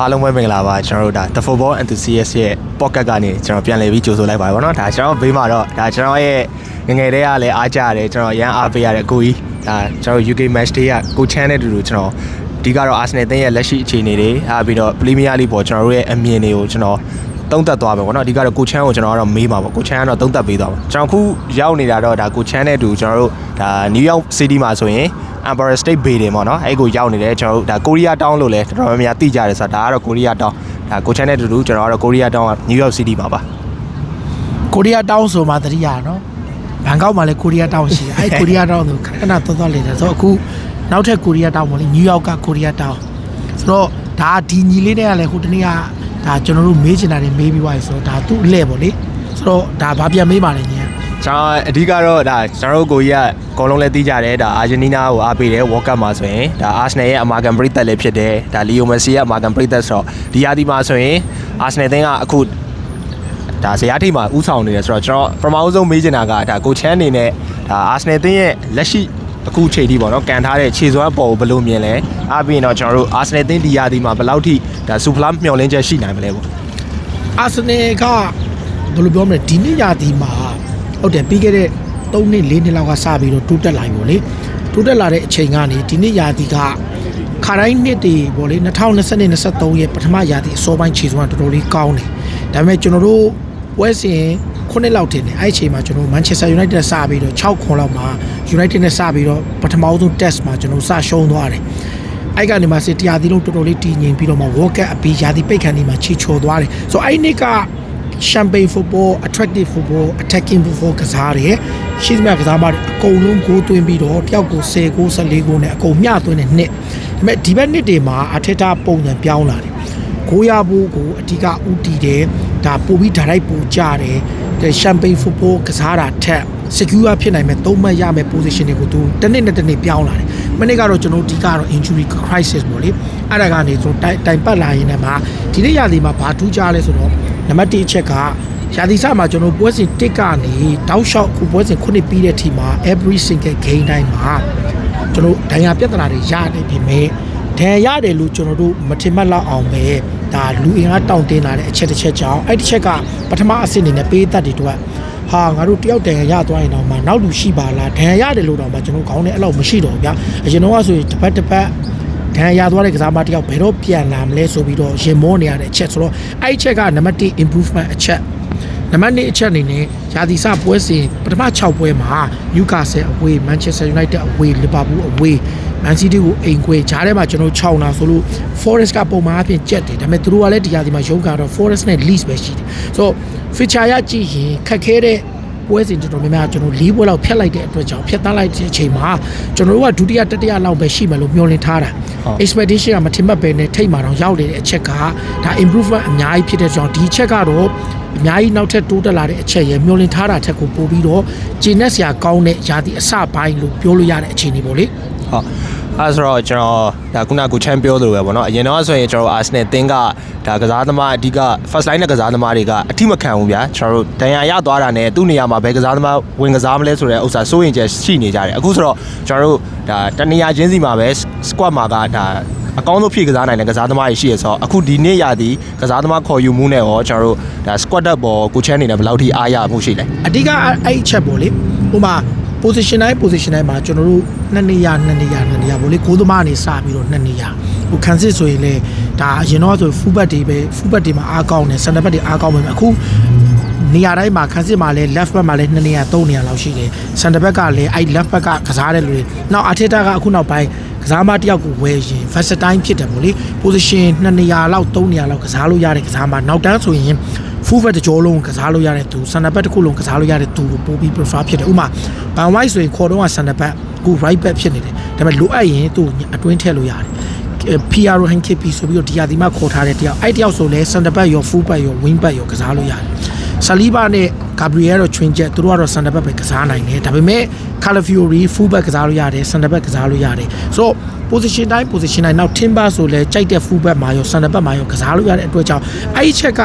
အားလုံးပဲမင်္ဂလာပါကျွန်တော်တို့ဒါ The Football Enthusiast ရဲ့ podcast ကနေကျွန်တော်ပြန်လည်ပြီးကြိုဆိုလိုက်ပါရပါတော့ဒါကျွန်တော်ဘေးမှာတော့ဒါကျွန်တော်ရဲ့ငယ်ငယ်တည်းကလည်းအားကြရတယ်ကျွန်တော်ရန်အားပေးရတဲ့ကိုကြီးဒါကျွန်တော် UK match day ကကိုချမ်းနဲ့တူတူကျွန်တော်ဒီကတော့ Arsenal တင်းရဲ့လက်ရှိအခြေအနေတွေအားပြီးတော့ Premier League ပေါ်ကျွန်တော်တို့ရဲ့အမြင်တွေကိုကျွန်တော်သုံးသက်သွားမယ်ပေါ့နော်အဓိကတော့ကိုချမ်းကိုကျွန်တော်ကတော့မေးပါပေါ့ကိုချမ်းကတော့သုံးသက်ပေးသွားပါကျွန်တော်ခုရောက်နေတာတော့ဒါကိုချမ်းနဲ့တူကျွန်တော်တို့ဒါ New York City မှာဆိုရင် Empire State Building ပေါ့နော်အဲ့ကိုရောက်နေတယ်ကျွန်တော်တို့ဒါကိုရီးယားတောင်းလို့လည်းတော်တော်များများသိကြတယ်ဆိုတာဒါကတော့ကိုရီးယားတောင်းဒါကိုချမ်းနဲ့တူတူကျွန်တော်ကတော့ကိုရီးယားတောင်းက New York City မှာပါကိုရီးယားတောင်းဆိုမှတတိယနော်ဘန်ကောက်မှာလည်းကိုရီးယားတောင်းရှိတယ်အဲ့ကိုရီးယားတောင်းဆိုခဏခဏသွားသွားလေတယ်ဆိုတော့အခုနောက်ထပ်ကိုရီးယားတောင်းပေါ့လေနယူးယောက်ကကိုရီးယားတောင်းဆိုတော့ဒါဒီညီလေးတွေကလည်းဟိုတနေ့ကဒါကျွန်တော်တို့မေးချင်တာတွေမေးပြီးသွားပြီဆိုတော့ဒါသူ့အလှဲ့ပေါ့လေဆိုတော့ဒါဘာပြန်မေးပါလဲညီ ကကျွန်တော်အဓိကတော့ဒါကျွန်တော်တို့ကိုကြီးကအကုန်လုံးလည်းသိကြတယ်ဒါအာဂျင်တီးနားကိုအားပေးတယ် World Cup မှာဆိုရင်ဒါအာဆနယ်ရဲ့အမာကန်ပရိသတ်လည်းဖြစ်တယ်ဒါလီယိုမက်ဆီရဲ့အမာကန်ပရိသတ်ဆိုတော့ဒီယာဒီမှာဆိုရင်အာဆနယ်တင်းကအခုဒါဇယားထိပ်မှာဥဆောင်နေတယ်ဆိုတော့ကျွန်တော်ပထမဆုံးမေးချင်တာကဒါကိုချမ်းအနေနဲ့ဒါအာဆနယ်တင်းရဲ့လက်ရှိအခုချိန်ထိပေါ့နော်ကန်ထားတဲ့ခြေစွမ်းပေါ်ကိုဘယ်လိုမြင်လဲအားပြီးရင်တော့ကျွန်တော်တို့အာဆနယ်တင်းဒီယာဒီမှာဘယ်လောက်ထိဒါစူဖလားမျှော်လင့်ချက်ရှိနိုင်မလဲပေါ့အာဆနယ်ကဘယ်လိုပြောမလဲဒီနေ့ရာသီမှာ ဟုတ်တယ်ပြီးခဲ့တဲ့3နှစ်4နှစ်လောက်ကစပြီးတော့တိုးတက်လာပြီပေါ့လေတိုးတက်လာတဲ့အချိန်ကနေဒီနေ့ရာသီကခါတိုင်းနှစ်တွေပေါ့လေ2020 23ရဲ့ပထမရာသီအစောပိုင်းခြေစွမ်းကတော်တော်လေးကောင်းတယ်ဒါပေမဲ့ကျွန်တော်တို့ဝက်စင်ခုနှစ်လောက်တင်တယ်အဲ့ဒီအချိန်မှာကျွန်တော်မန်ချက်စတာယူနိုက်တက်စပြီးတော့6ခွန်လောက်မှာ United နဲ့စပြီးတော့ပထမဆုံး test မှာကျွန်တော်စရှုံးသွားတယ်အဲ့ကနေမှစစ်တရားသီးလုံးတော်တော်လေးတည်ငြိမ်ပြီးတော့မှ World Cup အပြီးရာသီပိတ်ခန်းဒီမှာချီချော်သွားတယ်ဆိုတော့အဲ့ဒီနေ့က champagne football attractive football attacking football ကစားတယ်ရှိသမျှကစားမတွေအကုန်လုံးဂိုးသွင်းပြီးတော့တယောက်ကို10ဂိုး14ဂိုးနဲ့အကုန်မျှသွင်းတဲ့နှစ်ဒါပေမဲ့ဒီဘက်နှစ်တွေမှာအထက်တာပုံစံပြောင်းလာတယ်ဂိုးရဖို့ကိုအဓိကဥတီတယ်ဒါပို့ပြီးဓာတ်ရိုက်ပို့ကြတယ်ဒီ champagne football ကစားတာထက် secure ဖြစ်နိုင်မဲ့သုံးမှတ်ရမဲ့ position တွေကိုသူတစ်နှစ်နဲ့တစ်နှစ်ပြောင်းလာတယ်မနေ့ကတော့ကျွန်တော်အဓိကတော့ injury crisis ပေါ့လေအဲ့ဒါကနေကျွန်တော်တိုင်တိုင်ပတ်လာရင်းနဲ့မှာဒီနေ့ရာသီမှာဘာထူးခြားလဲဆိုတော့နံ ပါတ်1အချက်ကရာသီစမှာကျွန်တော်ပွဲစဉ်1ကနေတောက်လျှောက်ခုပွဲစဉ်ခုနှစ်ပြီးတဲ့အထိမှာ every single game တိုင်းမှာကျွန်တော်ဒဏ်ရာပြဿနာတွေရတယ်ပြင်မဲ့ဒဏ်ရာရတယ်လို့ကျွန်တော်တို့မထင်မှတ်လောက်အောင်ပဲဒါလူအင်အားတောင့်တင်းလာတဲ့အချက်တစ်ချက်ကြောင့်အဲ့ဒီချက်ကပထမအဆင့်အနေနဲ့ပေးသက်တွေတော့ဟာငါတို့တယောက်တန်ရသွားရင်တော့မှနောက်လူရှိပါလားဒဏ်ရာရတယ်လို့တော့မှကျွန်တော်ခေါင်းထဲအဲ့လောက်မရှိတော့ဘူးဗျာအရင်တော့ဆိုရင်တစ်ပတ်တစ်ပတ် ဒဏ်ရာသွားတဲ့ကစားမတစ်ယောက်ဘယ်တော့ပြန်လာမလဲဆိုပြီးတော့ရင်မောနေရတဲ့အချက်ဆိုတော့အဲ့ဒီချက်ကနံပါတ်1 improvement အချက်နံပါတ်2အချက်အနေနဲ့ရာသီစပွဲစဉ်ပထမ6ပွဲမှာ Newcastle away Manchester United away Liverpool away Man City ကိုအိမ်ခွဲဂျားထဲမှာကျွန်တော်6နာဆိုလို့ Forest ကပုံမှန်အဖြစ်ကြက်တယ်ဒါပေမဲ့သူတို့ကလည်းဒီရာသီမှာရုံးကတော့ Forest နဲ့ Leeds ပဲရှိတယ်ဆိုတော့ feature ရကြည့်ရင်ခက်ခဲတဲ့ ပွဲစဉ်တော်တော်များများကျွန်တော်၄ပွဲလောက်ဖျက်လိုက်တဲ့အတွက်ကြောင့်ဖျက်သားလိုက်တဲ့အချိန်မှာကျွန်တော်တို့ကဒုတိယတတိယလောက်ပဲရှိမယ်လို့မျှော်လင့်ထားတာဟုတ် expectation ကမထင်မှတ်ပဲနဲ့ထိတ်မှတော့ရောက်နေတဲ့အချက်ကဒါ improvement အများကြီးဖြစ်တဲ့ကြောင့်ဒီအချက်ကတော့အများကြီးနောက်ထပ်တိုးတက်လာတဲ့အချက်ရယ်မျှော်လင့်ထားတာထက်ကိုပိုပြီးတော့ဂျင်းနဲ့ဆရာကောင်းတဲ့ယာတီအစပိုင်းလို့ပြောလို့ရတဲ့အခြေအနေပေါ့လေဟုတ် အဲဆိုတော့ကျွန်တော်ဒါခုနကကိုချန်ပြောသလိုပဲပေါ့နော်အရင်တော့ဆိုရင်ကျွန်တော်အာဆနယ်တင်းကဒါကစားသမားအဓိက first line နဲ့ကစားသမားတွေကအထိမခံဘူးဗျာကျွန်တော်တို့ဒဏ်ရာရသွားတာနဲ့သူ့နေရာမှာဘယ်ကစားသမားဝင်ကစားမလဲဆိုတဲ့ဥစ္စာစိုးရင်ချက်ရှိနေကြတယ်အခုဆိုတော့ကျွန်တော်တို့ဒါတနေရာချင်းစီမှာပဲ squad မှာကဒါအကောင်းဆုံးဖြည့်ကစားနိုင်တဲ့ကစားသမားတွေရှိရဆိုတော့အခုဒီနေ့ရာသီကစားသမားခေါ်ယူမှုနဲ့ရောကျွန်တော်တို့ဒါ squad up ပေါ်ကိုချန်နေနဲ့ဘယ်လောက်ထိအားရမှုရှိလဲအဓိကအဲ့အဲ့အချက်ပေါ့လေဟိုမှာ position တိုင်း position တိုင်းမှာကျွန်တော်တို့နှစ်နေရာနှစ်နေရာနှစ်နေရာပေါ့လေကိုးသမားနေစပြီးတော့နှစ်နေရာဟိုခံစစ်ဆိုရင်လေဒါအရင်တော့ဆို full back တွေပဲ full back တွေမှာအားကောင်းတယ် center back တွေအားကောင်းပဲအခုနေရာတိုင်းမှာခံစစ်မှာလဲ left back မှာလဲနှစ်နေရာသုံးနေရာလောက်ရှိတယ် center back ကလည်းအဲ့ left back ကကစားတဲ့လူတွေနောက် Arteta ကအခုနောက်ပိုင်းကစားမတစ်ယောက်ကိုဝယ်ရင် versatile ဖြစ်တယ်ပေါ့လေ position နှစ်နေရာလောက်သုံးနေရာလောက်ကစားလို့ရတဲ့ကစားမနောက်တန်းဆိုရင် full back တစ်ကြောလုံးကစားလို့ရတဲ့သူ center back တစ်ခုလုံးကစားလို့ရတဲ့သူကိုပို့ပြီး prefer ဖြစ်တယ်ဥပမာ ban white ဆိုရင်ခေါ်တော့က center back အခု right back ဖြစ်နေတယ်ဒါပေမဲ့လိုအပ်ရင်သူ့ကိုအတွင်းထည့်လို့ရတယ် PR Hankipi ဆိုပြီးတော့ဒီယာဒီမှာခေါ်ထားတဲ့တယောက်အဲ့တယောက်ဆိုလဲ center back ရော full back ရော wing back ရောကစားလို့ရတယ်ဆာလီဘာနဲ့ Gabriel တော့ twin jet သူတို့ကတော့ center back ပဲကစားနိုင်တယ်ဒါပေမဲ့ Calafiori full back ကစားလို့ရတယ် center back ကစားလို့ရတယ်ဆိုတော့ position တိုင်း position တိုင်းနောက် timber ဆိုလဲကြိုက်တဲ့ full back မှာရော center back မှာရောကစားလို့ရတဲ့အတွက်ကြောင့်အဲ့ဒီချက်က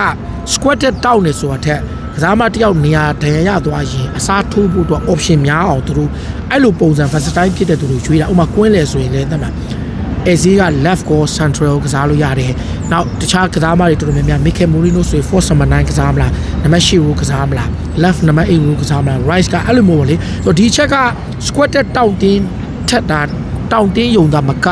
squatted တောက်နေဆိုတာထက်ကစားမတစ်ယောက်နေရာဒဏ်ရာရသွားရင်အစားထိုးဖို့အတွက် option များအောင်သူတို့အဲ့လိုပုံစံ versatile ဖြစ်တဲ့သူတို့ရွေးတာဥပမာကွင်းလေဆိုရင်လည်းသတ်မှာ အဲဇီးက left ကို central ကစားလို့ရတယ်နောက်တခြားကစားမတွေတော်တော်များများ Mikel Merino ဆိုရင် force number 9ကစားမလားနံပါတ်8ကိုကစားမလား left နံပါတ်8ကိုကစားမလား right ကအဲ့လိုမျိုးပေါ့လေဆိုတော့ဒီချက်က squatted တောင့်တင်းထက်တာတောင့်တင်းယုံတာမက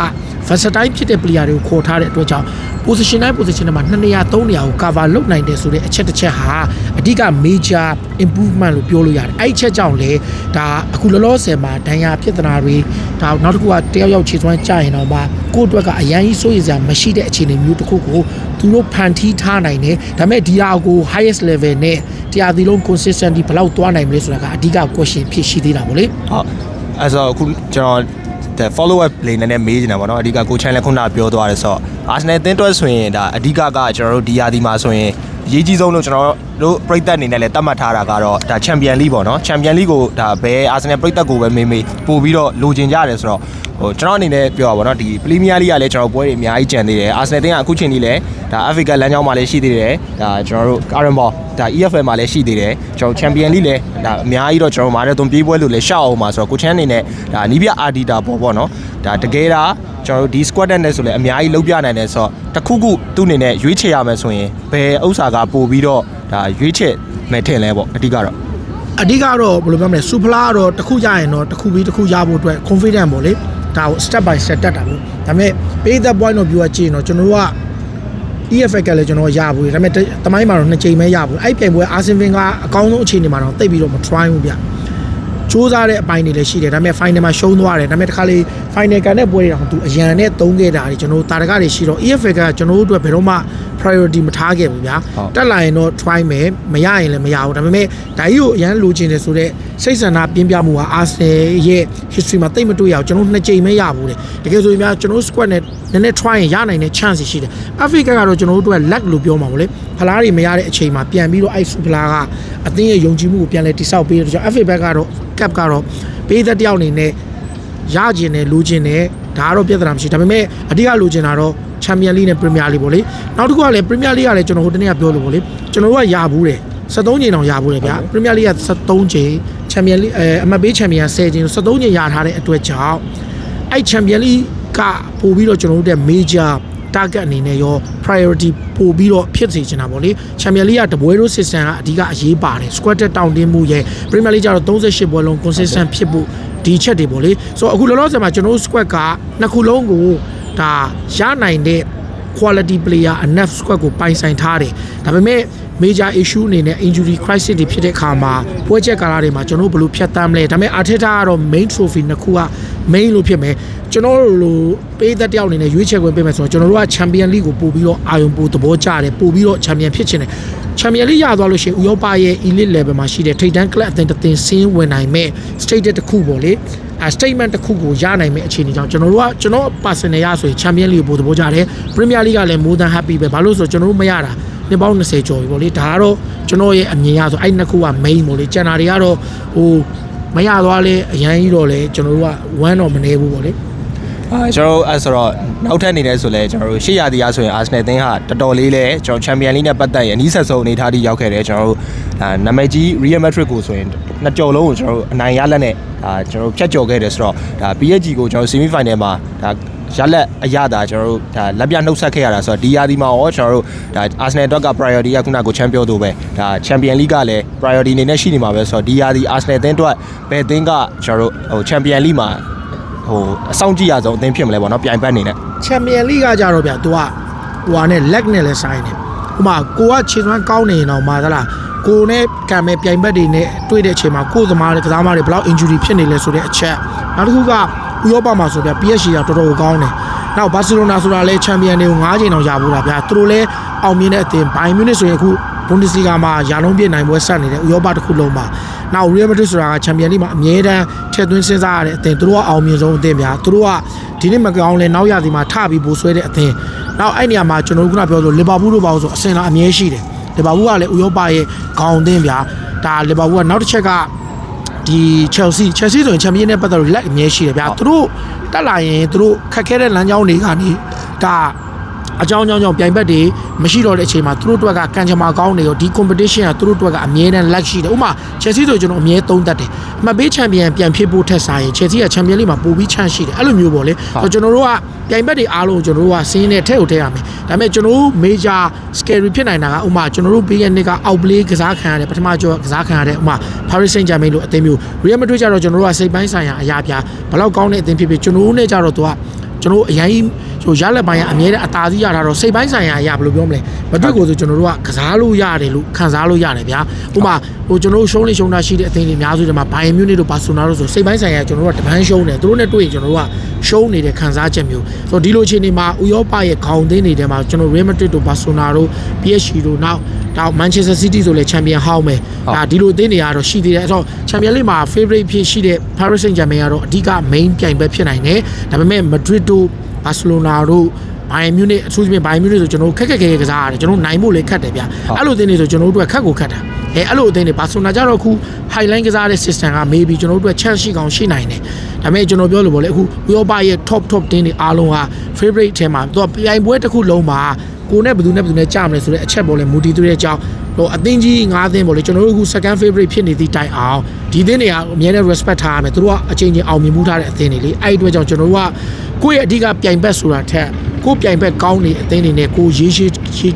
versatile ဖြစ်တဲ့ player တွေကိုခေါ်ထားတဲ့အတွက်ကြောင့် position တိုင်း position တွေမှာ2နေရာ3နေရာကို cover လုပ်နိုင်တယ်ဆိုတဲ့အချက်တစ်ချက်ဟာအဓိက major improvement လို့ပြောလို့ရတယ်အဲ့ဒီချက်ကြောင့်လေဒါအခုလောလောဆယ်မှာဒဏ်ရာဖြစ်တာတွေဒါနောက်တစ်ခုကတယောက်ယောက်ခြေစွမ်းကြရင်တော့မှကိုယ့်အတွက်ကအရန်ကြီးစိုးရိမ်စရာမရှိတဲ့အခြေအနေမျိုးတစ်ခုကိုသူတို့ဖန်တီးထားနိုင်တယ်ဒါပေမဲ့ဒီဟာကို highest level နဲ့တရားသီလုံး consistency ဘယ်လောက်သွားနိုင်မလဲဆိုတာကအဓိက question ဖြစ်ရှိသေးတာဗောလေဟုတ်အဲဆိုအခုကျွန်တော်တဲ့ follow up play နဲ့မေးနေတာပေါ့နော်အဓိကကိုချန်လည်းခုနပြောသွားတယ်ဆိုတော့ Arsenal အသင်းအတွက်ဆိုရင်ဒါအဓိကကကျွန်တော်တို့ဒီယာဒီမှာဆိုရင်အရေးကြီးဆုံးလို့ကျွန်တော်တို့ပြည်သက်အနေနဲ့လည်းသတ်မှတ်ထားတာကတော့ဒါ Champion League ပေါ့နော် Champion League ကိုဒါဘယ် Arsenal ပြည်သက်ကိုပဲမေးမေးပို့ပြီးတော့လိုချင်ကြတယ်ဆိုတော့ဟိုကျွန်တော်အနေနဲ့ပြောပါဘောနော်ဒီ Premier League ကလည်းကျွန်တော်ပွဲတွေအများကြီးကြံသေးတယ် Arsenal တင်းကအခုချိန်ကြီးလည်းဒါ Africa လမ်းကြောင်းမှာလည်းရှိသေးတယ်ဒါကျွန်တော်တို့ Current Ball ဒါ EFL မှာလည်းရှိသေးတယ်ကျွန်တော် Champion League လည်းဒါအများကြီးတော့ကျွန်တော်မာရသွန်ပြေးပွဲလို့လည်းရှောက်အောင်ပါဆိုတော့ကိုချမ်းအနေနဲ့ဒါနီးပြအာဒီတာပေါ်ပေါ့နော်ဒါတကယ်ဒါကျွန်တော်တို့ဒီ squad နဲ့ဆိုလည်းအများကြီးလုံးပြနိုင်တယ်ဆိုတော့တစ်ခုခုသူ့အနေနဲ့ရွေးချယ်ရမယ်ဆိုရင်ဘယ်ဥစ္စာကပို့ပြီးတော့ဒါရွေးချယ်မယ်ထင်လဲပေါ့အဓိကတော့အဓိကတော့ဘယ်လိုပြောမလဲစူဖလာကတော့တစ်ခုရရင်တော့တစ်ခုပြီးတစ်ခုရဖို့အတွက် confident ပေါ့လေဒါကို step by step တက်တာပေါ့ဒါပေမဲ့ pay the point of view ကကြည့်ရင်တော့ကျွန်တော်တို့က EFL ကလည်းကျွန်တော်ရဘူးဒါပေမဲ့တမိုင်းမှာတော့နှစ်ချိန်ပဲရဘူးအဲ့ပြိုင်ပွဲအာဆင်ဗင်ကအကောင်းဆုံးအခြေအနေမှာတော့တိတ်ပြီးတော့မ try ဘူးဗျ စူးစမ်းတဲ့အပိုင်းတွေလည်းရှိတယ်ဒါပေမဲ့ final မှာရှုံးသွားတယ်ဒါပေမဲ့တစ်ခါလေ final ကန်တဲ့ပွဲတွေတော့သူအရန်နဲ့သုံးခဲ့တာတွေကျွန်တော်တို့တာရကတွေရှိတော့ EFL ကကျွန်တော်တို့အတွက်ဘယ်တော့မှ priority မထားခဲ့ဘူးဗျာဟုတ်တက်လာရင်တော့ try မယ်မရရင်လည်းမရဘူးဒါပေမဲ့ဒါကြီးကိုအရန်လိုချင်တယ်ဆိုတော့စိတ်ဆန္ဒပြင်းပြမှုက Arsenal ရဲ့ history မှာတိတ်မတွေ့ရအောင်ကျွန်တော်တို့နှစ်ကြိမ်ပဲရဘူးတဲ့တကယ်ဆိုရင်များကျွန်တော်တို့ squad နဲ့နည်းနည်း try ရင်ရနိုင်တဲ့ chance ရှိတယ် Africa ကတော့ကျွန်တော်တို့အတွက် luck လို့ပြောမှာပေါ့လေဖလားတွေမရတဲ့အချိန်မှာပြန်ပြီးတော့အဲ့ဖလားကအသင်းရဲ့ယုံကြည်မှုကိုပြန်လဲတိဆောက်ပေးတဲ့ကြောင့် Africa ကတော့ cap ကတော့ပေးသက်တယောက်အနေနဲ့ရကျင်တယ်လိုချင်တယ်ဒါကတော့ပြဿနာမရှိဒါပေမဲ့အဓိကလိုချင်တာတော့ Champion League နဲ့ Premier League ပေါ့လေနောက်တစ်ခုကလည်း Premier League ကလည်းကျွန်တော်ဟိုတနေ့ကပြောလို့ပေါ့လေကျွန်တော်တို့ကရဘူးတယ်73ချိန်တောင်ရဘူးလေဗျာ Premier League က73ချိန် Champion League အဲအမတ်ပေး Champion 10ချိန်73ချိန်ရထားတဲ့အတွက်ကြောင့်အဲ့ Champion League ကပို့ပြီးတော့ကျွန်တော်တို့တဲ့ major target အနေနဲ့ရော priority ပို့ပြီးတော့ဖြစ်စေချင်တာပေါ့လေ Champion League ကတပွဲတို့ system ကအဓိကအရေးပါတယ် squatted တောင်းတင်းမှုရဲ့ Premier League ကျတော့38ပွဲလုံး consistent ဖြစ်ဖို့ဒီချက်တွေပေါ့လေဆိုတော့အခုလောလောဆယ်မှာကျွန်တော်တို့ squad ကနှစ်ခုလုံးကိုဒါရနိုင်တဲ့ quality player enough squad ကိုပိုင်ဆိုင်ထားတယ်ဒါပေမဲ့ major issue အနေနဲ့ injury crisis တွေဖြစ်တဲ့အခါမှာပွဲချက်ကာလတွေမှာကျွန်တော်တို့ဘယ်လိုဖြတ်သန်းမလဲဒါပေမဲ့ Arteta ကတော့ main trophy နှစ်ခုက main လို့ဖြစ်မယ် ကျွန်တော်တို့လိုပေးသက်တယောက်အနေနဲ့ရွေးချယ်ခွင့်ပေးမယ်ဆိုတော့ကျွန်တော်တို့က Champion League ကိုပို့ပြီးတော့အာရုံပို့သဘောကျတယ်ပို့ပြီးတော့ Champion ဖြစ်ချင်တယ် Champion League ရသွားလို့ရှိရင်ဥရောပရဲ့ elite level မှာရှိတဲ့ထိပ်တန်း club အသင်းတစ်သင်းဆင်းဝင်နိုင်မဲ့ stated တစ်ခုပေါ့လေအဲ statement တစ်ခုကိုရနိုင်မဲ့အခြေအနေကြောင့်ကျွန်တော်တို့ကကျွန်တော် personal ရဆိုရင် Champion League ကိုပို့သဘောကျတယ် Premier League ကလည်း more than happy ပဲဘာလို့လဲဆိုတော့ကျွန်တော်တို့မရတာနှစ်ပေါင်း20ကျော်ပြီပေါ့လေဒါကတော့ကျွန်တော်ရဲ့အမြင်ရဆိုအဲ့နှစ်ခုက main ပေါ့လေကျန်တာတွေကတော့ဟိုမရသွားလဲအရန်ကြီးတော့လဲကျွန်တော်တို့က1တော့မနေဘူးပေါ့လေ အာကျွန်တော်တို့အဲဆိုတော့နောက်ထပ်အနေနဲ့ဆိုလဲကျွန်တော်တို့ရှေ့ရာသီအားဆိုရင် Arsenal တင်းဟာတော်တော်လေးလဲကျွန်တော် Champion League နဲ့ပတ်သက်ရင်အနည်းဆက်ဆုံးအနေထားထိရောက်ခဲ့တယ်ကျွန်တော်တို့အာနာမည်ကြီး Real Madrid ကိုဆိုရင်နှစ်ကြော်လုံးကိုကျွန်တော်တို့အနိုင်ရလက်နဲ့အာကျွန်တော်တို့ဖြတ်ကျော်ခဲ့တယ်ဆိုတော့ဒါ PSG ကိုကျွန်တော် semi final မှာဒါရလက်အရသာကျွန်တော်တို့ဒါလက်ပြနှုတ်ဆက်ခဲ့ရတာဆိုတော့ဒီရာသီမှာရောကျွန်တော်တို့ဒါ Arsenal အတွက်က priority ကခုနကကို champion တို့ပဲဒါ Champion League ကလည်း priority အနေနဲ့ရှိနေမှာပဲဆိုတော့ဒီရာသီ Arsenal အသင်းအတွက်ဘယ်အသင်းကကျွန်တော်တို့ဟို Champion League မှာ ဟိုအဆောင်ကြည့်ရဆုံးအသင်းဖြစ်မလဲပေါ့နော်ပြိုင်ဘက်အနေနဲ့ Champion League ကကြတော့ဗျာ तू ကဟိုဟာနဲ့ leg နဲ့လည်းဆိုင်တယ်ဥပမာကိုကခြေစွမ်းကောင်းနေရင်တော့မာသလားကိုနဲ့ကံမဲ့ပြိုင်ဘက်တွေနဲ့တွေ့တဲ့အချိန်မှာကိုသမားတွေကစားမားတွေဘယ်လောက် injury ဖြစ်နေလဲဆိုတဲ့အချက်နောက်တစ်ခုကဥရောပမှာဆိုဗျာ PSG ကတော်တော်ကိုကောင်းတယ်နောက်ဘာစီလိုနာဆိုတာလည်း Champion တွေကို9ချိန်တောင်ရဘူးလားဗျာသူတို့လည်းအောင်မြင်တဲ့အသင်းဘိုင်မြူနစ်ဆိုရင်အခု Bundesliga မှာယာလုံးပြည့်နိုင်ပွဲဆက်နေတဲ့ဥရောပတစ်ခုလုံးမှာ နောက် Real Madrid ဆိုတာက Champion League မှာအမြဲတမ်းထည့်သွင်းစဉ်းစားရတဲ့အသင်းသူတို့ကအောင်မြင်ဆုံးအသင်းဗျာသူတို့ကဒီနေ့မကောင်းလဲနောက်ရသည်မှာထပြီးပိုဆွဲတဲ့အသင်းနောက်အဲ့နေရာမှာကျွန်တော်တို့ခုနပြောဆိုလီဗာပူးတို့ပါလို့ဆိုအစင်လာအမြဲရှိတယ်လီဗာပူးကလည်းဥရောပရဲ့ခေါင်းအသင်းဗျာဒါလီဗာပူးကနောက်တစ်ချက်ကဒီ Chelsea Chelsea ဆိုရင် Champion နဲ့ပတ်သက်လို့လက်အမြဲရှိတယ်ဗျာသူတို့တက်လာရင်သူတို့ခက်ခဲတဲ့လမ်းကြောင်းတွေကနေဒါ အကြောင်းအကြောင်းကြောင့်ပြိုင်ဘက်တွေမရှိတော့တဲ့အချိန်မှာသူတို့အတွက်ကကံကြမ္မာကောင်းနေရောဒီ competition ကသူတို့အတွက်ကအမြဲတမ်း like ရှိတယ်ဥပမာ Chelsea ဆိုကျွန်တော်အမြဲသုံးတတ်တယ်အမှတ်ပေး champion ပြန်ဖြစ်ဖို့ထက်ဆိုင်ရင် Chelsea က champion league မှာပိုပြီး chance ရှိတယ်အဲ့လိုမျိုးပေါ့လေဆိုတော့ကျွန်တော်တို့ကပြိုင်ဘက်တွေအားလုံးကိုကျွန်တော်တို့ကစင်းနဲ့ထည့်ကိုထည့်ရမယ်ဒါပေမဲ့ကျွန်တော်တို့ major scary ဖြစ်နိုင်တာကဥပမာကျွန်တော်တို့ပေးရနှစ်က outplay ကစားခံရတယ်ပထမကျော်ကစားခံရတဲ့ဥပမာ Paris Saint-Germain လို့အသင်းမျိုး Real Madrid ကျတော့ကျွန်တော်တို့ကစိတ်ပိုင်းဆိုင်ရာအရာပြဘယ်လောက်ကောင်းတဲ့အသင်းဖြစ်ဖြစ်ကျွန်တော်တို့နဲ့ကျတော့သူကကျွန်တော်တို့အရင်ဟိုရလက်ပိုင်းကအမြဲတမ်းအသာစီးရတာတော့စိတ်ပိုင်းဆိုင်ရာအရာဘယ်လိုပြောမလဲမတွေ့ကိုဆိုကျွန်တော်တို့ကကစားလို့ရတယ်လို့ခံစားလို့ရတယ်ဗျာဥပမာဟိုကျွန်တော်တို့ရှုံးနေရှုံးတာရှိတဲ့အသင်းတွေအများစုတွေမှာဘိုင်မြူနစ်တို့ဘာဆိုနာတို့ဆိုစိတ်ပိုင်းဆိုင်ရာကျွန်တော်တို့ကတပန်းရှုံးတယ်သူတို့နဲ့တွေ့ရင်ကျွန်တော်တို့ကရှုံးနေတဲ့ခံစားချက်မျိုးဆိုတော့ဒီလိုအခြေအနေမှာဥရောပရဲ့ခေါင်းသင်းတွေထဲမှာကျွန်တော် Real Madrid တို့ Barcelona တို့ PSG တို့နောက်တော့ Manchester City ဆိုလဲ Champion ဟောင်းမယ်ဒါဒီလိုအသင်းတွေကတော့ရှိသေးတယ်အဲ့တော့ Champion League မှာ favorite ဖြစ်ရှိတဲ့ Paris Saint-Germain ကတော့အဓိက main ပြိုင်ဘက်ဖြစ်နိုင်တယ်ဒါပေမဲ့ Madrid တို့ Barcelona တို့ဘိုင်မြူနစ်အထူးသဖြင့်ဘိုင်မြူနစ်ဆိုကျွန်တော်တို့ခက်ခက်ခဲခဲကစားရတယ်ကျွန်တော်တို့နိုင်ဖို့လည်းခက်တယ်ဗျအဲ့လိုအသင်းတွေဆိုကျွန်တော်တို့အတွက်ခက်ကိုခက်တာအဲအဲ့လိုအသင်းတွေဘာဆိုနာကြတော့အခု highline ကစားတဲ့ system က maybe ကျွန်တော်တို့အတွက် chance ရှိကောင်းရှိနိုင်တယ်ဒါပေမဲ့ကျွန်တော်ပြောလို့ပေါ့လေအခုဥရောပရဲ့ top top တင်းတွေအားလုံးဟာ favorite ထဲမှာသူကပြိုင်ပွဲတစ်ခုလုံးမှာကိုနဲ့ဘယ်သူနဲ့ဘယ်သူနဲ့ကြာမလဲဆိုတဲ့အချက်ပေါ်လဲမူတည်သူတဲ့အကြောင်း ဟိုအသင်းကြီး၅သင်းပေါ့လေကျွန်တော်တို့အခု second favorite ဖြစ်နေသည့်တိုင်အောင်ဒီသင်းတွေကအများနဲ့ respect ထားရမယ်သူတို့ကအချိန်ချင်းအောင်မြင်မှုထားတဲ့အသင်းတွေလေအဲ့ဒီအတွက်ကြောင့်ကျွန်တော်တို့ကကိုယ့်ရဲ့အဓိကပြိုင်ဘက်ဆိုတာထက်ကိုယ်ပြိုင်ဘက်ကောင်းနေအသင်းတွေနဲ့ကိုရေးရှိ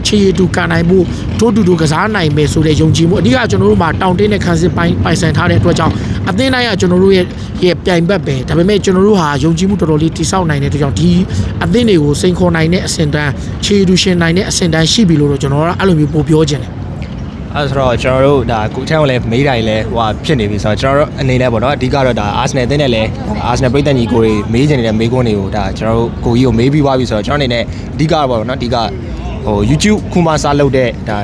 ချေရတူကန်နိုင်မှုထိုးတူတူကစားနိုင်မယ်ဆိုတဲ့ယုံကြည်မှုအဓိကကျွန်တော်တို့မှာတောင်းတင်းတဲ့ခံစစ်ပိုင်းပိုင်ဆိုင်ထားတဲ့အတွက်ကြောင့်အသင်းတိုင်းကကျွန်တော်တို့ရဲ့ရဲ့ပြိုင်ဘက်ပဲဒါပေမဲ့ကျွန်တော်တို့ဟာယုံကြည်မှုတော်တော်လေးတိဆောက်နိုင်တဲ့အတွက်ကြောင့်ဒီအသင်းတွေကိုစိန်ခေါ်နိုင်တဲ့အဆင့်တန်းချေရတူရှင်နိုင်တဲ့အဆင့်တန်းရှိပြီလို့တော့ကျွန်တော်ကအဲ့လိုမျိုးပို့ပြောခြင်းတယ် အဲ့ဆိုတော့ကျွန်တော်တို့ဒါကိုချမ်းကိုလည်းမေးတိုင်းလဲဟိုဟာဖြစ်နေပြီဆိုတော့ကျွန်တော်တို့အနေနဲ့ပေါ့နော်အဓိကတော့ဒါအာဆနယ်အသင်းနဲ့လည်းအာဆနယ်ပြည်သက်ညီကိုတွေမေးချင်နေတဲ့မေးခွန်းတွေကိုဒါကျွန်တော်တို့ကိုကြီးကိုမေးပြီးသွားပြီဆိုတော့ကျွန်တော်အနေနဲ့အဓိကပေါ့နော်အဓိကဟို YouTube ခုမှစားလုပ်တဲ့ဒါ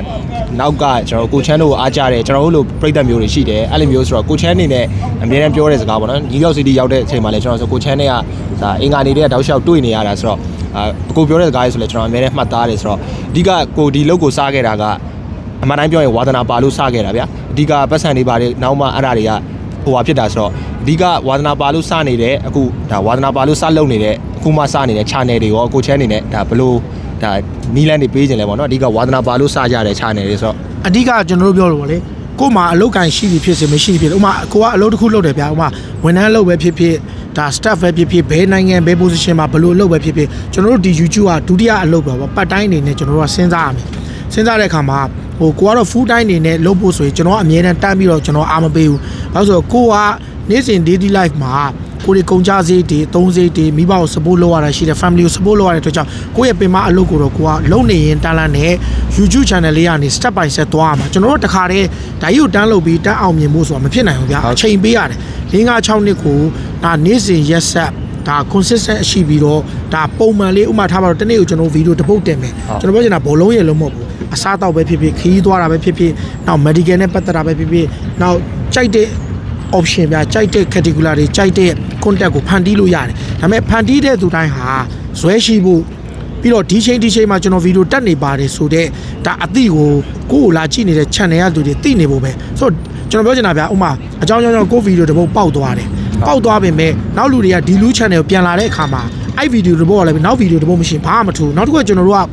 နောက်ကကျွန်တော်ကိုချမ်းတို့ကိုအားကြတယ်ကျွန်တော်တို့လိုပြည်သက်မျိုးတွေရှိတယ်အဲ့လိုမျိုးဆိုတော့ကိုချမ်းအနေနဲ့အများအားပြောတဲ့စကားပေါ့နော်ညီရောက်စီတီရောက်တဲ့အချိန်မှာလည်းကျွန်တော်ဆိုကိုချမ်းနဲ့ကဒါအင်္ဂါနေတဲ့တောက်လျှောက်တွေ့နေရတာဆိုတော့အာကိုပြောတဲ့စကားလေးဆိုလဲကျွန်တော်အများနဲ့မှတ်သားတယ်ဆိုတော့အဓိကကိုဒီလုတ်ကိုစားခဲ့တာက အမှန်တိုင်းပြောရင်ဝါသနာပါလို့စခဲ့တာဗျာအဓိကပတ်စံတွေပါတယ်နောက်မှအဲ့ဒါတွေကဟိုဟာဖြစ်တာဆိုတော့အဓိကဝါသနာပါလို့စနေတဲ့အခုဒါဝါသနာပါလို့စလုပ်နေတဲ့အခုမှစနေတဲ့ channel တွေရောကိုချမ်းနေနဲ့ဒါဘလို့ဒါနီလန်းတွေပေးခြင်းလဲပေါ့နော်အဓိကဝါသနာပါလို့စကြတဲ့ channel တွေဆိုတော့အဓိကကျွန်တော်တို့ပြောလို့ဗောလေကို့မှာအလုပ်ကန်ရှိပြီဖြစ်စေမရှိပြီဖြစ်ဥပမာကိုကအလုပ်တစ်ခုလုပ်တယ်ဗျာဥပမာဝန်ထမ်းလုပ်ပဲဖြစ်ဖြစ်ဒါ staff ပဲဖြစ်ဖြစ်ဘယ်နိုင်ငံဘယ် position မှာဘယ်လိုလုပ်ပဲဖြစ်ဖြစ်ကျွန်တော်တို့ဒီ YouTube ကဒုတိယအလုပ်ပဲပေါ့ပတ်တိုင်းအနေနဲ့ကျွန်တော်တို့ကစဉ်းစားရမယ်စဉ်းစားတဲ့အခါမှာ ဟိုကိုကတော့ full time အနေနဲ့လုပ်ဖို့ဆိုရင်ကျွန်တော်ကအမြဲတမ်းတမ်းပြီးတော့ကျွန်တော်အားမပေးဘူးဘာလို့ဆိုတော့ကိုကနေ့စဉ် daily life မှာကိုရီကုန်ကြစေးတွေသုံးစေးတွေမိဘကို support လုပ်ရတာရှိတယ် family ကို support လုပ်ရတဲ့အတွက်ကြောင့်ကိုယ့်ရဲ့ပင်မအလုပ်ကိုတော့ကိုကလုံနေရင်တန်းလန်းနဲ့ YouTube channel လေးကနေ step by step သွားရမှာကျွန်တော်တို့တခါတည်းဓာတ်ရုပ်တန်းလုပ်ပြီးတန်းအောင်မြင်ဖို့ဆိုတာမဖြစ်နိုင်ဘူးဗျာအချိန်ပေးရတယ်၄၅6နှစ်ကိုဒါနေ့စဉ်ရက်ဆက်ဒါ consistent အရှိပြီးတော့ဒါပုံမှန်လေးဥပမာထားပါတော့တနေ့ကိုကျွန်တော်ဗီဒီယိုတစ်ပုတ်တင်မယ်ကျွန်တော်ပြောချင်တာဘောလုံးရဲ့လုံးမဟုတ်ဘူး အစားအသောက်ပဲဖြစ်ဖြစ်ခရီးသွားတာပဲဖြစ်ဖြစ်နောက် medical နဲ့ပတ်သက်တာပဲဖြစ်ဖြစ်နောက်ကြိုက်တဲ့ option ပြကြိုက်တဲ့ category တွေကြိုက်တဲ့ content ကိုဖန်တီးလို့ရတယ်ဒါပေမဲ့ဖန်တီးတဲ့သူတိုင်းဟာဇွဲရှိဖို့ပြီးတော့ဒီချိန်ဒီချိန်မှာကျွန်တော်ဗီဒီယိုတက်နေပါတယ်ဆိုတော့ဒါအသည့်ကိုကိုယ့်ကိုလာကြည့်နေတဲ့ channel ရသူတွေသိနေဖို့ပဲဆိုတော့ကျွန်တော်ပြောချင်တာဗျာဥမာအကြောင်းကြောင့်ကြောင့်ကိုယ့်ဗီဒီယိုတစ်ပုတ်ပေါက်သွားတယ်ပေါက်သွားပေမဲ့နောက်လူတွေကဒီလူ channel ကိုပြန်လာတဲ့အခါမှာအဲ့ဗီဒီယိုတစ်ပုတ်ကလည်းနောက်ဗီဒီယိုတစ်ပုတ်မရှိရင်ဘာမှမထူနောက်တစ်ခုကကျွန်တော်တို့က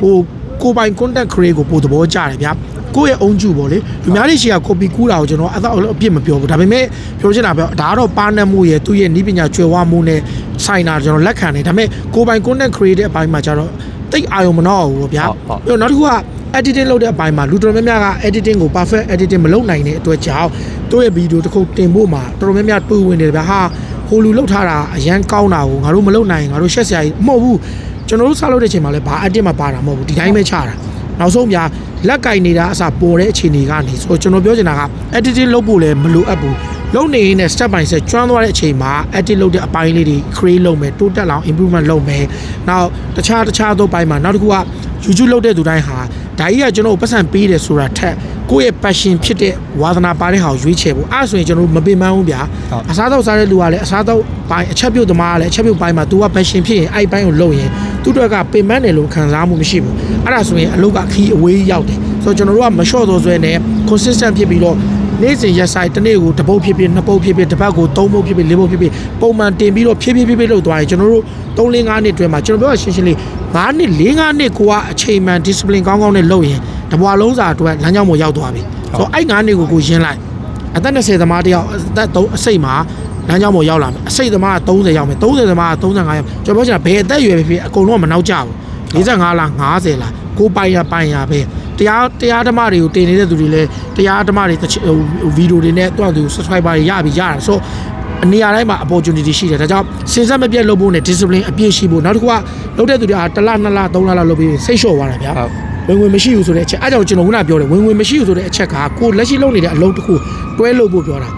ဟို ကိုယ်ပိုင် content create ကိုပို့သဘောကျတယ်ဗျာကိုယ့်ရဲ့အုံကျူပေါ့လေလူများတွေရှိက copy ကူးတာကိုကျွန်တော်အဲ့ဒါအပြစ်မပြောဘူးဒါပေမဲ့ပြောချင်တာပြောဒါကတော့ပါနတ်မှုရဲ့သူ့ရဲ့နီးပညာကျွယ်ဝမှုနဲ့ဆိုင်တာကျွန်တော်လက်ခံတယ်ဒါပေမဲ့ကိုယ်ပိုင် content create တဲ့အပိုင်းမှာကျတော့တိတ်အာရုံမနှောက်ဘူးဗျာပြီးတော့နောက်တစ်ခုက editing လုပ်တဲ့အပိုင်းမှာလူတော်များများက editing ကို perfect editing မလုပ်နိုင်တဲ့အတွက်ကြောင့်သူ့ရဲ့ဗီဒီယိုတစ်ခုတင်ဖို့မှာတော်တော်များများတွေးဝင်နေတယ်ဗျာဟာဟိုလူလောက်ထားတာအရန်ကောင်းတာကိုငါတို့မလုပ်နိုင်ငါတို့ရှက်စရာကြီးမဟုတ်ဘူး ကျွန်တော်တို့စလုပ်တဲ့အချိန်မှာလည်းဘာ edit မှာပါတာမဟုတ်ဘူးဒီတိုင်းပဲချတာနောက်ဆုံးပြလက်ကင်နေတာအစားပေါ်တဲ့အခြေအနေကနေဆိုတော့ကျွန်တော်ပြောချင်တာက editing လုပ်ဖို့လည်းမလိုအပ်ဘူးလုပ်နေရင် step by step ကျွမ်းသွားတဲ့အချိန်မှာ edit လုပ်တဲ့အပိုင်းလေးတွေ create လုပ်မယ်တိုးတက်လောင် improvement လုပ်မယ်နောက်တခြားတခြားသောပိုင်းမှာနောက်တစ်ခုက YouTube လုပ်တဲ့သူတိုင်းဟာ ဒါကြီးကကျွန်တော်ပတ်စံပေးတယ်ဆိုတာထက်ကိုယ့်ရဲ့ passion ဖြစ်တဲ့ဝါသနာပါတဲ့ဟာကိုရွေးချယ်ဖို့အဲ့ဒါဆိုရင်ကျွန်တော်တို့မပင်ပန်းဘူးဗျာအစားတော့စားတဲ့လူကလည်းအစားတော့ပိုင်းအချက်ပြုတ်သမားကလည်းအချက်ပြုတ်ပိုင်းမှာ तू က passion ဖြစ်ရင်အဲ့ပိုင်းကိုလုပ်ရင်သူ့အတွက်ကပင်ပန်းတယ်လို့ခံစားမှုမရှိဘူးအဲ့ဒါဆိုရင်အလုပ်ကခီးအဝေးရောက်တယ်ဆိုတော့ကျွန်တော်တို့ကမလျှော့သောဆွဲနဲ့ consistent ဖြစ်ပြီးတော့နေ့စဉ်ရက်ဆိုင်တစ်နေ့ကိုတစ်ပုတ်ဖြစ်ဖြစ်နှစ်ပုတ်ဖြစ်ဖြစ်တစ်ပတ်ကိုသုံးပုတ်ဖြစ်ဖြစ်လေးပုတ်ဖြစ်ဖြစ်ပုံမှန်တင်ပြီးတော့ဖြည်းဖြည်းဖြည်းဖြည်းလုပ်သွားရင်ကျွန်တော်တို့3 4 5နှစ်အတွင်းမှာကျွန်တော်ပြောရရှင်းရှင်းလေး 9နှစ်4 5နှစ်ကိုကအချိန်မှန် discipline ကောင်းကောင်းနဲ့လုပ်ရင်တဘွာလုံးစာအတွက်လမ်းကြောင်းပေါ်ရောက်သွားပြီဆိုတော့အဲ့9နှစ်ကိုကိုရင်းလိုက်အသက်20သမားတယောက်အသက်3အစိတ်မှာလမ်းကြောင်းပေါ်ရောက်လာမယ်အစိတ်သမားက30ရောက်မယ်30သမားက35ရောက်ကျွန်တော်ပြောချင်တာဘယ်အသက်အရွယ်ဖြစ်ဖြစ်အကုန်လုံးကမနောက်ကြဘူး45လား50လားကိုပိုင်ရပိုင်ရပဲတရားတရားဓမ္မတွေကိုတင်နေတဲ့သူတွေလည်းတရားဓမ္မတွေတစ်ချက်ဟိုဗီဒီယိုတွေနဲ့တွန့်သူ subscriber တွေရပြီရတာဆိုတော့အ နေရာတိုင်းမှာ opportunity ရှိတယ်ဒါကြောင့်စဉ်ဆက်မပြတ်လုပ်ဖို့နဲ့ discipline အပြည့်ရှိဖို့နောက်တစ်ခုကလုပ်တဲ့သူတွေကတစ်လနှစ်လသုံးလလောက်လုပ်ပြီးစိတ်လျှော့သွားတာဗျာဟုတ်ဝင်ဝင်မရှိဘူးဆိုတဲ့အချက်အဲကြောင့်ကျွန်တော်ခုနပြောတယ်ဝင်ဝင်မရှိဘူးဆိုတဲ့အချက်ကကိုလက်ရှိလုပ်နေတဲ့အလုပ်တစ်ခုတွဲလုပ်ဖို့ပြောတာ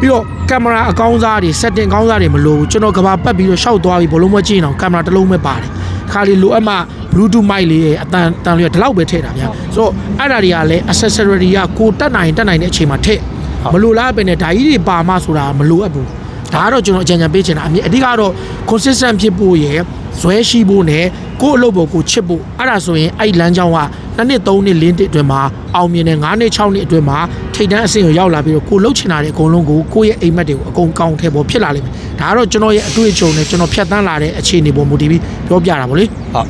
ပြီးတော့ကင်မရာအကောင်းစားတွေ setting ကောင်းစားတွေမလိုဘူးကျွန်တော်ကဘာပတ်ပြီးတော့ရှောက်သွားပြီးဘလုံးမကြည့်အောင်ကင်မရာတစ်လုံးပဲပါတယ်ခါလီလိုအပ်မှ bluetooth mic လေးရဲ့အတန်တန်လေးဒီလောက်ပဲထည့်တာဗျာဆိုတော့အဲ့ဒါတွေကလည်း accessory တွေကကိုတက်နိုင်တက်နိုင်တဲ့အချိန်မှာထည့် မလိုလားပဲနဲ့ဓာကြီးတွေပါမှဆိုတာမလိုအပ်ဘူးဒါကတော့ကျွန်တော်အကြံဉာဏ်ပေးချင်တာအမြင်အဓိကတော့ consistent ဖြစ်ဖို့ရယ်ဇွဲရှိဖို့နဲ့ကိုယ့်အလုပ်ပေါ်ကိုချစ်ဖို့အဲ့ဒါဆိုရင်အဲ့ဒီလမ်းကြောင်းကနှစ်နှစ်သုံးနှစ်လေးနှစ်အတွင်းမှာအောင်မြင်တဲ့9နှစ်6နှစ်အတွင်းမှာထိပ်တန်းအဆင့်ကိုရောက်လာပြီးတော့ကိုလှုပ်ချင်တာတွေအကုန်လုံးကိုကိုယ့်ရဲ့အိမ်မက်တွေကိုအကုန်ကောင်းထဲပေါ်ဖြစ်လာလိမ့်မယ်ဒါကတော့ကျွန်တော်ရဲ့အတွေ့အကြုံနဲ့ကျွန်တော်ဖြတ်သန်းလာတဲ့အခြေအနေပေါ်မူတည်ပြီးပြောပြတာဗောလေဟုတ်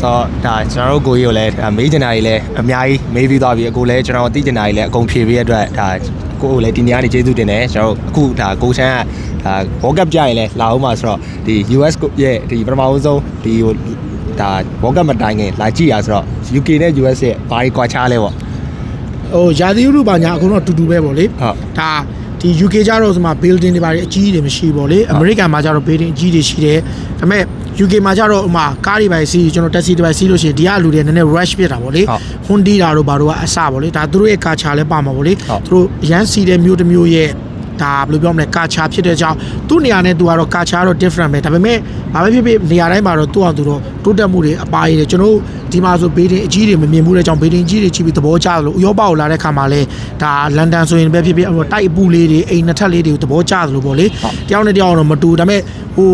ဆိုတော့ဒါကျွန်တော်တို့ကိုကြီးကိုလည်းဒါမေးချင်တာကြီးလည်းအများကြီးမေးပြီးသွားပြီအကိုလည်းကျွန်တော်သိချင်တာကြီးလည်းအကုန်ဖြေပြီးရတဲ့အတွက်ဒါ ကိုကိုလည်းဒီနေရာနေကျေးဇူးတင်တယ်ကျွန်တော်တို့အခုဒါကိုချမ်းကဒါ World Cup ကြရင်လည်းလာအောင်ပါဆိုတော့ဒီ US ရဲ့ဒီပထမဆုံးဒီဟိုဒါ World Cup မတိုင်ခင်လာကြည့်ရဆိုတော့ UK နဲ့ US ရဲ့ဘာကြီးကွာခြားလဲပေါ့ဟိုယာသီဥရုပါညာအကုန်လုံးအတူတူပဲဗောလေဟုတ်ဒါဒီ UK ကြတော့ဆိုမှ building တွေပါအကြီးတွေမရှိဘူးဗောလေ American မှာကြတော့ building အကြီးတွေရှိတယ်ဒါပေမဲ့ UK မှာကြတော့ဥမာကားတွေပါစီးကျွန်တော် taxi တွေပါစီးလို့ရှိရင်ဒီကလူတွေနည်းနည်း rush ဖြစ်တာဗောလေဟုတ် Hyundai တာတို့ဘာတို့ကအစဗောလေဒါသူတို့ရဲ့ကာချာလဲပါမှာဗောလေဟုတ်သူတို့ရန်စီတဲ့မျိုးတစ်မျိုးရဲ့ ဒါဘယ်လိုပြောမလဲကာချာဖြစ်တဲ့ကြောင့်သူ့နေရာနဲ့သူကတော့ကာချာတော့ different ပဲဒါပေမဲ့ဘာပဲဖြစ်ဖြစ်နေရာတိုင်းမှာတော့သူ့အောင်သူတော့တိုးတက်မှုတွေအပါရည်တယ်ကျွန်တော်တို့ဒီမှာဆိုဘေးတင်အကြီးတွေမမြင်ဘူးတဲ့ကြောင့်ဘေးတင်ကြီးတွေကြီးပြီးသဘောကျတယ်လို့ဥရောပကိုလာတဲ့ခါမှာလဲဒါလန်ဒန်ဆိုရင်ပဲဖြစ်ဖြစ်ဟိုတိုက်အပူလေးတွေအိမ်နှစ်ထပ်လေးတွေကိုသဘောကျတယ်လို့ပေါ့လေတယောက်နဲ့တယောက်တော့မတူဒါပေမဲ့ဟို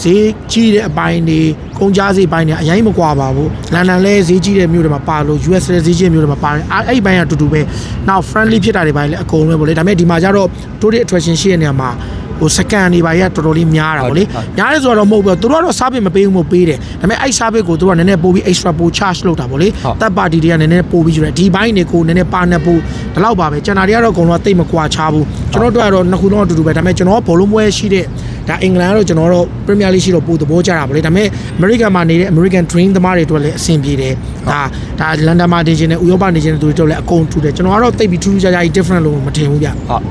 ဈေးကြီးတဲ့အပိုင်းတွေ ကုန်ကြဈေးပိုင်းတွေအရင်မကွာပါဘူးလန်ဒန်လဲဈေးကြီးတဲ့မြို့တွေမှာပါလို့ US လဲဈေးကြီးတဲ့မြို့တွေမှာပါတယ်အဲ့အဲ့ဒီဘိုင်းကအတူတူပဲနောက် friendly ဖြစ်တာတွေပိုင်းလဲအကုန်လုံးပဲပေါ့လေဒါပေမဲ့ဒီမှာကျတော့ tourist attraction ရှိတဲ့နေရာမှာဟိုစကန်တွေပါရတော်တော်လေးများတာပေါ့လေများတယ်ဆိုတော့မဟုတ်ဘူးသူတို့ကတော့ service မပေးဘူးမပေးတယ်ဒါပေမဲ့အဲ့ service ကိုသူတို့ကနည်းနည်းပို့ပြီး extra ပို့ charge လုပ်တာပေါ့လေတပ်ပါတီတွေကနည်းနည်းပို့ပြီးယူတယ်ဒီဘိုင်းတွေကိုနည်းနည်းပါနေပို့ဒီလောက်ပါပဲကျန်တာတွေကတော့အကုန်လုံးတိတ်မကွာချဘူးကျွန်တော်တို့ကတော့နှစ်ခုလုံးအတူတူပဲဒါပေမဲ့ကျွန်တော်ဘောလုံးပွဲရှိတဲ့ ဒါအင်္ဂလန်ကတော့ကျွန်တော်တို့ Premier League ရှိတော့ပို့သဘောကျတာပေါ့လေဒါပေမဲ့ American မှာနေတဲ့ American Dream သမားတွေအတွက်လည်းအဆင်ပြေတယ်ဒါဒါ London မှာနေခြင်းနဲ့ဥရောပနေခြင်းတဲ့သူတွေတော့လည်းအကုန်တူတယ်ကျွန်တော်ကတော့တိတ်ပြီးထူးထူးခြားခြားကြီး different လို့မထင်ဘူးဗျဟုတ်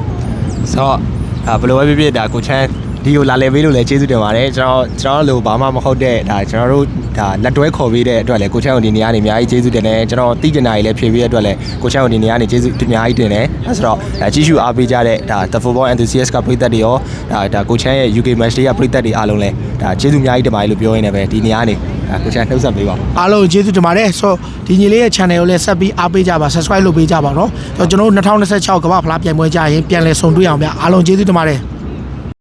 ဆိုတော့ဒါဘယ်လိုပဲဖြစ်ဖြစ်ဒါကိုချမ်း ဒီကိုလာလဲပေးလို့လည်းကျေးဇူးတင်ပါတယ်ကျွန်တော်ကျွန်တော်တို့ဘာမှမဟုတ်တဲ့ဒါကျွန်တော်တို့ဒါလက်တွဲခေါ်ပေးတဲ့အတွက်လည်းကိုချမ်းကိုဒီနေရာနေအများကြီးကျေးဇူးတင်တယ်ကျွန်တော်သိကျင်တာကြီးလည်းဖြေပေးတဲ့အတွက်လည်းကိုချမ်းကိုဒီနေရာနေကျေးဇူးအများကြီးတင်တယ်အဲဆိုတော့ဒါကြီးစုအားပေးကြတဲ့ဒါ The Football Enthusiast ကပရိသတ်တွေရောဒါဒါကိုချမ်းရဲ့ UK Match တွေကပရိသတ်တွေအားလုံးလည်းဒါကျေးဇူးအများကြီးတင်ပါတယ်လို့ပြောရင်းနဲ့ပဲဒီနေရာနေဒါကိုချမ်းနှုတ်ဆက်ပေးပါအားလုံးကျေးဇူးတင်ပါတယ်ဆိုတော့ဒီညီလေးရဲ့ channel ကိုလည်းဆက်ပြီးအားပေးကြပါ subscribe လုပ်ပေးကြပါတော့ဆိုတော့ကျွန်တော်တို့2026ကမ္ဘာဖလားပြိုင်ပွဲကြရင်ပြန်လည်ဆုံတွေ့အောင်ဗျအားလုံးကျေးဇူးတင်ပါတယ်